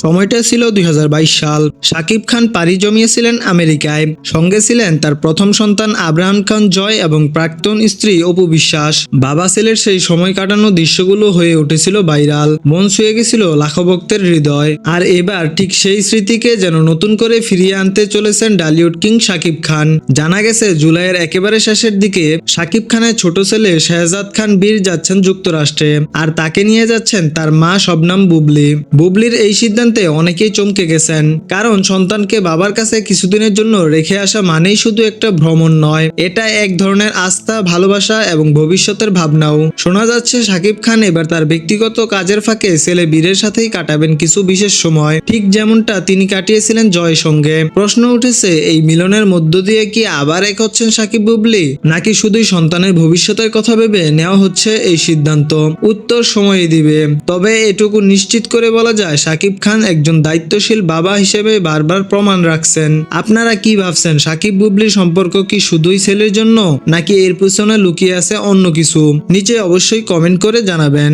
সময়টা ছিল দুই হাজার বাইশ সাল। শাকিব খান পাড়ি জমিয়েছিলেন আমেরিকায়। সঙ্গে ছিলেন তার প্রথম সন্তান আব্রাহাম খান জয় এবং প্রাক্তন স্ত্রী অপু বিশ্বাস। বাবা ছেলের সেই সময় কাটানো দৃশ্যগুলো হয়ে উঠেছিল ভাইরাল। মন ছুঁয়ে গেছিল লাখো ভক্তের হৃদয়। আর এবার ঠিক সেই স্মৃতিকে যেন নতুন করে ফিরিয়ে আনতে চলেছেন ডালিউড কিং শাকিব খান। জানা গেছে, জুলাইয়ের একেবারে শেষের দিকে শাকিব খানের ছোট ছেলে শাহজাদ খান বীর যাচ্ছেন যুক্তরাষ্ট্রে। আর তাকে নিয়ে যাচ্ছেন তার মা শবনাম বুবলি। বুবলির এই সিদ্ধান্তে অনেকেই চমকে গেছেন। কারণ সন্তানকে বাবার কাছে কিছুদিনের জন্য রেখে আসা মানেই শুধু একটা ভ্রমণ নয়। এটা এক ধরনের আস্থা, ভালোবাসা এবং ভবিষ্যতের ভাবনাও। শোনা যাচ্ছে শাকিব খান এবার তার ব্যক্তিগত কাজের ফাঁকে ছেলে বীরের সাথেই কাটাবেন কিছু বিশেষ সময়। ঠিক যেমনটা তিনি কাটিয়েছিলেন জয়ের সঙ্গে। প্রশ্ন উঠেছে, এই মিলনের মধ্য দিয়ে কি আবার এক হচ্ছেন সাকিব বুবলি? নাকি শুধুই সন্তানের ভবিষ্যতের কথা ভেবে নেওয়া হচ্ছে এই সিদ্ধান্ত? উত্তর সময়ই দিবে। তবে এটুকু নিশ্চিত করে বলা যায়, সাকিব খান একজন দায়িত্বশীল বাবা হিসেবে বারবার প্রমাণ রাখছেন। আপনারা কি ভাবছেন, সাকিব বুবলির সম্পর্ক কি শুধুই ছেলের জন্য, নাকি এর পিছনে লুকিয়ে আছে অন্য কিছু? নিচে অবশ্যই কমেন্ট করে জানাবেন।